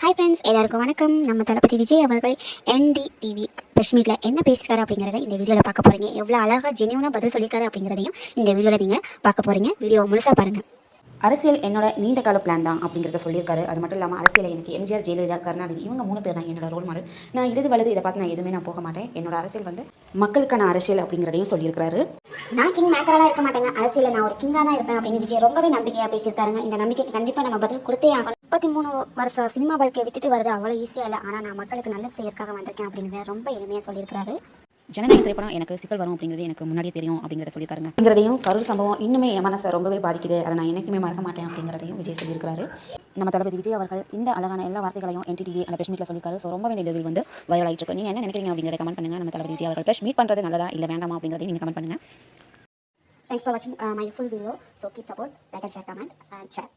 Hi friends எல்லாருக்கும் வணக்கம். நம்ம தளபதி விஜய் அவர்கள் என்டி டிவி ப்ரெஷ் மீட்டில் என்ன பேசியிருக்காரு அப்படிங்கிறத இந்த வீடியோவில் பார்க்க போகிறீங்க எவ்வளோ அழகாக ஜெனியூனாக பதில் சொல்லியிருக்காரு அப்படிங்கிறதையும் இந்த வீடியோவில் நீங்கள் பார்க்க போகிறீங்க வீடியோ முழுசாக பாருங்கள் அரசியல் என்னோட நீண்ட கால பிளான் தான் அப்படிங்கிறத சொல்லியிருக்காரு. அது மட்டும் இல்லாமல் அரசியல் எனக்கு எம்ஜிஆர் ஜெயலலிதா கருணாநிதி இவங்க மூணு பேர் தான் என்னோட ரோல் மாடல் நான் இடது வலது இதை பார்த்து நான் எதுவுமே நான் போக மாட்டேன். என்னோட அரசியல் வந்து மக்களுக்கான அரசியல் அப்படிங்கிறதையும் சொல்லியிருக்காரு நான் கிங் மேக்கரெல்லாம் இருக்க மாட்டேங்க. அரசியலில் நான் ஒரு கிங்காக தான் இருப்பேன் அப்படின்னு விஜய் ரொம்பவே நம்பிக்கையாக பேசியிருக்காருங்க. இந்த நம்பிக்கைக்கு கண்டிப்பாக நம்ம பதில் கொடுத்தே ஆகணும். முப்பத்தி மூணு வருஷம் சினிமா வாழ்க்கையை விட்டுட்டு வருது அவ்வளோ ஈஸியாக இல்லை. ஆனால் நான் மக்களுக்கு நல்லது செய்யறதுக்காக வந்திருக்கேன் அப்படிங்கிறத ரொம்ப எளிமையாக சொல்லியிருக்காரு ஜனநாயக திரைப்படம் எனக்கு சிக்கல் வரும் அப்படிங்கிறது எனக்கு முன்னாடியே தெரியும் அப்படிங்கிறத சொல்லியிருக்காருங்க. அப்படிங்கிறதையும் கரூர் சம்பவம் இன்னுமே என் மனசை ரொம்பவே பாதிக்குது. அதை நான் என்னைக்குமே மறக்க மாட்டேன் அப்படிங்கிறதையும் விஜய் சொல்லியிருக்காரு நம்ம தளபதி விஜய் அவர்கள் இந்த அழகான எல்லா வார்த்தைகளையும் என்டிடிவி அந்த ப்ரெஸ் மீட்டில் சொல்லியிருக்காரு. ஸோ ரொம்பவே இந்த இதில் வந்து வைரல் ஆகிட்டு இருக்கு. நீங்கள் என்ன நினைக்கிறீங்க அப்படிங்கிறத கமெண்ட் பண்ணுங்க. நம்ம தளபதி விஜய் அவர்கள் ப்ரெஸ் மீட் பண்ணுறது நல்லதா இல்லை வேண்டாமா அப்படிங்கிறதையும் நீங்கள் கமெண்ட் பண்ணுங்க. தேங்க்ஸ் ஃபார் வாட்சிங் my full video so keep support like and share comment and share